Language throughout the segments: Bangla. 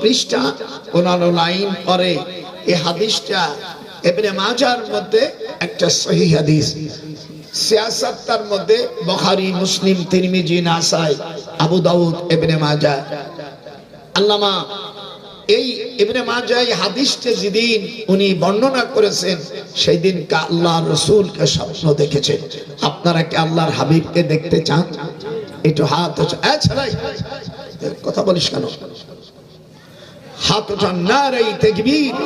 পৃষ্ঠা লাইন পরে হাদিসটা এবারে মাজার মধ্যে একটা সহি হাদিস। সিয়াসাত্তার মধ্যে বখারি মুসলিম তিরমিজি নাসাই আবু দাউদ এবারে মাজা আল্লামা এই হাদিসটা যেদিন উনি বর্ণনা করেছেন সেই দিন আল্লাহ রসুলকে স্বপ্ন দেখেছেন। আপনারা কি আল্লাহর হাবিবকে দেখতে চান? একটু হাত ছেলাই, কথা বলিস কেন? হাত উঠান না তেকবীর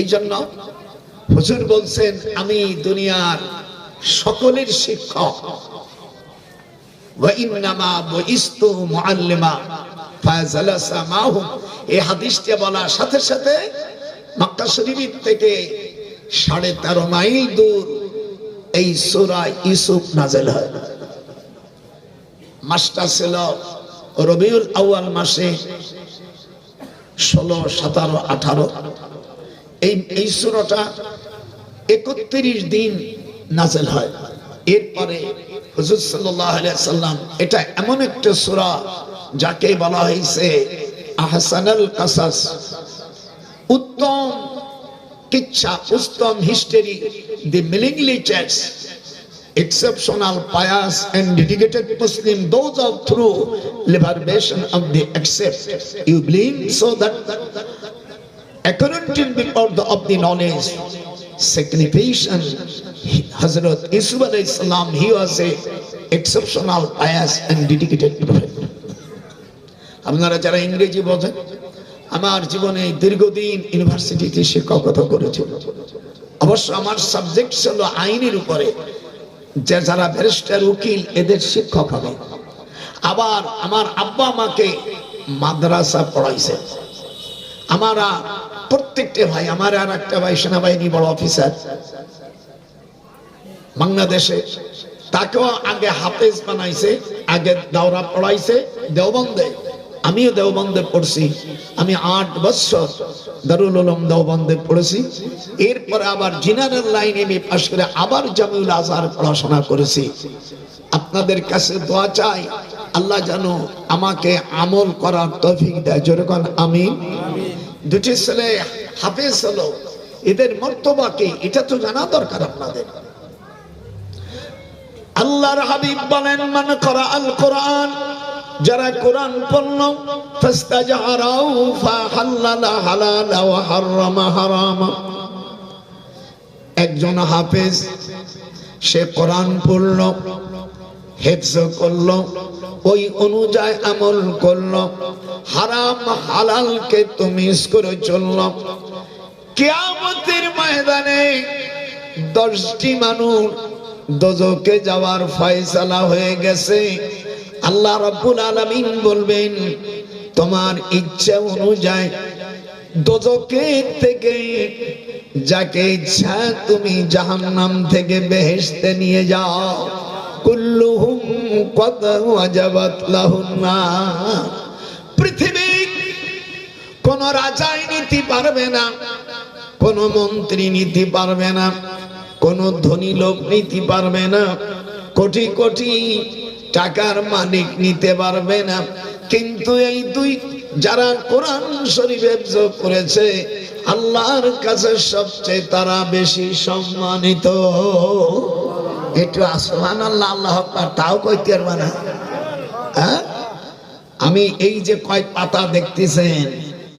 এই জন্য হুজুর বলছেন, আমি দুনিয়ার সকলের শিক্ষক। এই হাদিসটা বলার সাথে সাথে মক্কা শরীফ থেকে সাড়ে তেরো মাইল দূর এই সূরা ইউসুফ নাযিল হয়। মাসটা ছিল রবিউল আউয়াল মাসে ষোলো, সতেরো, আঠারো। এই এই সুরটা একত্রিশ দিন নাজেল হয়। এরপরে হুজুর সাল্লাম এটা এমন একটা সুরা যাকে বলা হয়েছে আহসানাল কাসাস। উত্তম কিচ্ছা, উত্তম হিস্টোরি, দি মিলিংলি চ্যাটস exceptional, pious, and dedicated Muslim, those are through liberation of the accept. You believe so that according to the of the knowledge, signification, Hazrat Yusuf salam, he was a exceptional, pious, and dedicated prophet. আপনারা যারা ইংরেজি বোঝেন আমার জীবনে দীর্ঘদিন ইউনিভার্সিটিতে শিক্ষকতা করেছি অবশ্য আমার সাবজেক্ট ছিল আইনের উপরে যে যারা ব্যারিস্টার, উকিল, এদের শিক্ষক হবে। আবার আমার আব্বা আমাকে মাদ্রাসা পড়াইছে। আমারা প্রত্যেকটা ভাই, আমার আর একটা ভাই সেনাবাহিনী বড় অফিসার। বাংলাদেশে তাকেও আগে হাফেজ বানাইছে, আগে দাওরা পড়াইছে, দেওবন্দে। আমিও দেওবন্দে পড়ছি। আমি আট বছর দারুল উলুম দেওবন্দে পড়েছি। এরপরে আবার জিনারের লাইনে আমি পাশ করে আবার জামিউল আজহার পড়াশোনা করেছি। আপনাদের কাছে দোয়া চাই, আল্লাহ যেন আমাকে আমল করার তৌফিক দেয়। যেরকম আমি দুটি ছেলে হাফেজ হলো, এদের মর্তবা কি? এটা তো জানা দরকার আপনাদের। আল্লাহর হাবিব বলেন, মান করা আল কোরআন যারা কোরআন পড়ল ফাস্তাজহারাউ ফাহাল্লালা হালালা ওয়া হারামা হারামা। একজন হাফেজ, সে কোরআন পড়ল, হেফজ করল, ওই অনুযায়ী আমল করল, হারাম হালালকে তুমি করে চলল। কিয়ামতের ময়দানে দশটি মানুষ দোজকে যাওয়ার ফয়সালা হয়ে গেছে। আল্লাহ রাব্বুল আলামিন বলবেন, তোমার ইচ্ছা অনুযায়ী দোজকে থেকে যাকে ইচ্ছা তুমি জাহান্নাম থেকে বেহেশতে নিয়ে যাও। কুল্লুহুম কদ ওয়াজাবাত লাহুন্না। পৃথিবী কোন রাজাই নিতে পারবে না, কোন মন্ত্রী নিতে পারবে না, কোন ধনী লোক নিতে পারবে না। কোটি কোটি টাকার মালিক নিতে পারবে না। কিন্তু এই দুই, যারা কোরআন শরীফ হেফজ করেছে, আল্লাহর কাছে সবচেয়ে তারা বেশি সম্মানিত। একটু আসমান আল্লাহ আল্লাহ তাও কইতে পারবে না হ্যাঁ? আমি এই যে কয় পাতা দেখতেছেন